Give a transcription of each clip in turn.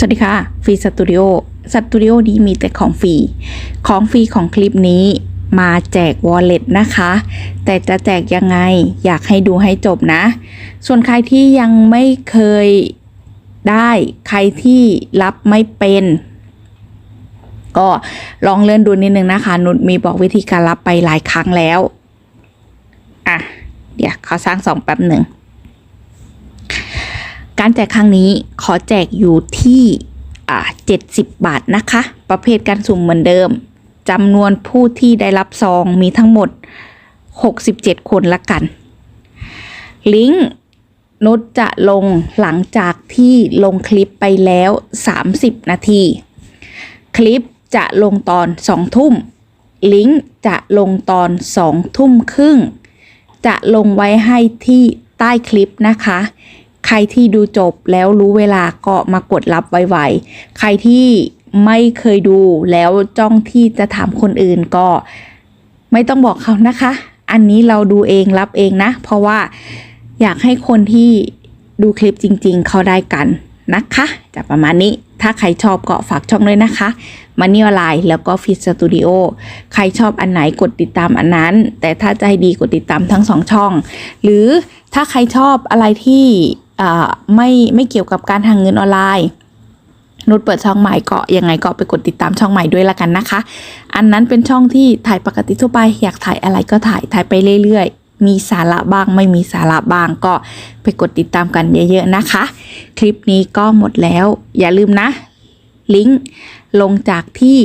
สวัสดีค่ะฟรีสตูดิโอสตูดิโอนี้มีแต่ของฟรี ของฟรีของคลิปนี้มาแจกวอลเล็ตนะคะ แต่จะแจกยังไงอยากให้ดูให้จบนะ ส่วนใครที่ยังไม่เคยได้ใครที่รับไม่เป็น ก็ลองเลื่อนดูนิดนึงนะคะ นุชมีบอกวิธีการรับไปหลายครั้งแล้ว อะ เดี๋ยวเขาสร้างสองแป๊บหนึ่ง การแจกครั้งนี้ขอแจกอยู่ที่70บาทนะคะ ประเภทการสุ่มเหมือนเดิมจำนวนผู้ที่ได้รับซองมีทั้งหมด 67 คนละกัน ลิงก์นุชจะลงหลังจากที่ลงคลิปไปแล้ว 30 นาที คลิปจะลงตอน 2 ทุ่ม ลิงก์จะลงตอน 2 ทุ่มครึ่ง จะลงไว้ให้ที่ใต้คลิปนะคะ ใครที่ดูจบแล้วรู้เวลาก็มากดรับไวๆ ใครที่ไม่เคยดูแล้วจ้องที่จะถามคนอื่นก็ ไม่ต้องบอกเขานะคะ อันนี้เราดูเองรับเองนะ เพราะว่าอยากให้คนที่ดูคลิปจริง ๆ เขาได้กันนะคะจะประมาณนี้ถ้าใครชอบก็ฝากช่องด้วยนะคะมันนี่ออนไลน์แล้วก็ฟิตสตูดิโอใครชอบอันไหนกดติดตามอันนั้น แต่ถ้าให้ดีกดติดตามทั้งสองช่อง หรือถ้าใครชอบอะไรที่ ไม่ไม่เกี่ยวกับการทางเงินออนไลน์นุชเปิดช่องใหม่ก็ยังไงก็ไปกดติดตามช่องใหม่ด้วยละกันนะคะ อันนั้นเป็นช่องที่ถ่ายปกติทั่วไปอยากถ่ายอะไรก็ถ่ายถ่ายไปเรื่อยๆ มีสาระบ้างไม่มีสาระบ้างก็ไปกดติดตามกันเยอะๆนะคะ คลิปนี้ก็หมดแล้ว อย่าลืมนะ ลิงก์ลงจากที่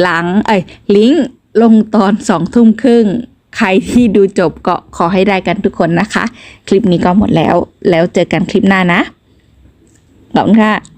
หลังเอ้ยลิงก์ลงตอนสองทุ่มครึ่ง ใครที่ดูจบก็ขอให้ได้กันทุกคนนะคะ คลิปนี้ก็หมดแล้ว แล้วเจอกันคลิปหน้านะขอบคุณค่ะ